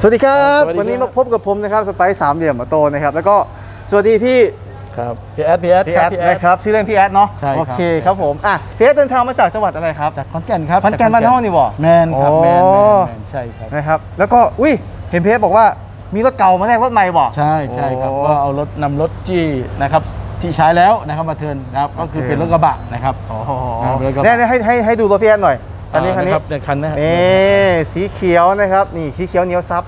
สวัสดีครับ สวัสดีครับ วันนี้มาพบกับผมนะครับสไปซ์สามเหลี่ยมมาโตนะครับ แล้วก็สวัสดีพี่ครับพี่แอดพี่แอดพี่แอดนะครับชื่อเล่นพี่แอดเนาะใช่ครับ โอเคครับผมอะพี่แอดเดินทางมาจากจังหวัดอะไรครับจากขอนแก่นครับขอนแก่นบ้านเฮานี่บ่ แมนครับแมนโอ้ แมนแมนใช่ครับนะครับแล้วก็อุ้ยเห็นพี่แอดบอกว่ามีรถเก่ามาแลกรถใหม่บ่ ใช่ใช่ครับโอ้ก็เอารถนำรถจี้นะครับที่ใช้แล้วนะครับมาเทิร์นนะครับก็คือโอเคเป็นรถกระบะนะครับ โอ้โหครับแล้วก็เนี่ยๆให้ให้ให้ดูรถพี่แอดหน่อย คันนี้คันนี้อ่าะรับในคันนะนี่สีเขียวนะครับ นี่สีเขียวเหนียวซับ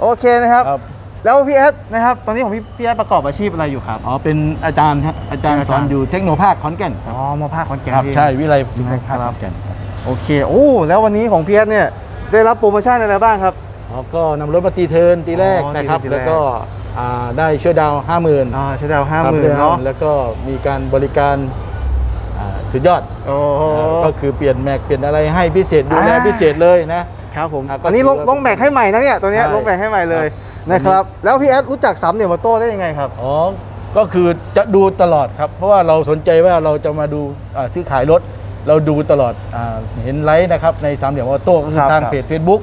โอเคนะครับครับ แล้วพี่แอดนะครับ ตอนนี้ของพี่พี่แอดประกอบอาชีพอะไรอยู่ครับ อ๋อ เป็นอาจารย์ฮะอาจารย์เป็นอาสจารอนย์อยู่เทคโนภาคขอนแก่น อ๋อมาภาคขอนแก่นครับพี่ใช่วิไลเทคโนครัภาคบขอนแก่นครับโอเค โอ้ แล้ววันนี้ของพี่แอดเนี่ยได้รับโปรโมชั่นอะไรบ้างครับ อ๋อ ก็นำรถมาตีเทิร์นตีแรกอ๋อนะครับตีเทิร์นตีแรกแล้วก็อ่าได้ช่วยดาวห้าหมื่นอ่าใช้ดาวห้าหมื่นเนาะแล้วก็มีการบริการอ่า สุดยอดโอ้โหอ่าก็คือเปลี่ยนแม็กเปลี่ยนอะไรให้พิเศษดูแลอ่า พิเศษเลยนะ ครับผมอะก็อันนี้ลงถือว่าลงแบกให้ใหม่นะเนี่ยตัวเนี้ยใช่ ลงแบกให้ใหม่เลยครับนะครับแล้วพี่แอดรู้จักสามเหลี่ยมมาโต้ได้ยังไงครับ อ๋อก็คือจะดูตลอดครับ เพราะว่าเราสนใจว่าเราจะมาดูอ่าซื้อขายรถ เราดูตลอดอาเห็นไลฟ์นะครับในสามเหลี่ยมออโต้ก็คืคอรับทางครับ เพจ Facebook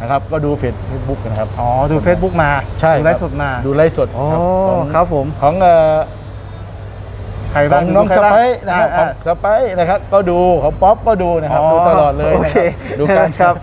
นะครับก็ดูเพจ Facebook นะครับ อ๋อดู Facebook มาใช่ดูไลฟ์สดมาดูไลฟ์สดอ๋อของครับผม ของเอ่อใครขบ้าองงดูน้องใครสบ้างไปซ์นะครับขอ่าองสไปซ์นะครับก็ดูของป๊อปก็ดูนะครับดูตลอดเลยโอนะเคครับดูกันครับ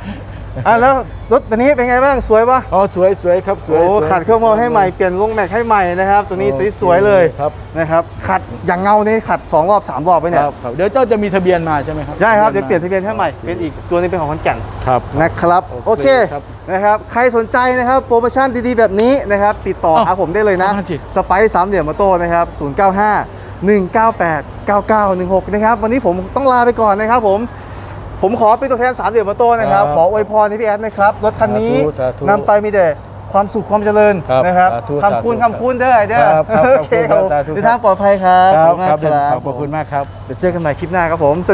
อะแล้วรถตัวนี้เป็นไงบ้างสวยปะอ๋อสวยสวยครับสวยโอ้สวยขัดเครื่องมือให้ใหม่เปลี่ยนลงแม็กให้ใหม่นะครับ ตัวนี้โอเคสวยๆเลยครับนะครับขัดอย่างเงานี่ขัด2รอบ3รอบไปคเนี่ยรับครับเดี๋ยวเจ้าจะมีทะเบียนมาใช่ไหมครับใช่ครับเดี๋ยวมาเปลี่ยนทะเบียนให้ใหม่เป็นอีกตัวนี้เป็นของขอนแก่น ครับ นะครับโอโอเคเคครับนะครับใครสนใจนะครับโปรโมชั่นดีๆ แบบนี้นะครับติดต่ออ้าวหาผมได้เลยนะเอามาสิสไปซ์สามเหลี่ยมมาโต้นะครับ 095 198 9916 นะครับ วันนี้ผมต้องลาไปก่อนนะครับผม ผมขอเป็นตัวแทนสามเหลี่ยมมาโต้นะครับ ครับขออวยพรให้พี่แอดนะครับ รถคันนี้สาธุสาธุนำไปมีแต่ความสุขความเจริญครับนะครับสาธุคำคุณสาธุคำคุณเด้อไอเด้อครับครับโอเคครับขอบคุณครับสาธุ เดินทางปลอดภัยครับครับขอบคุณมากครับครับ ขอบคุณมากครับ เดี๋ยวเจอกันใหม่คลิปหน้าครับผม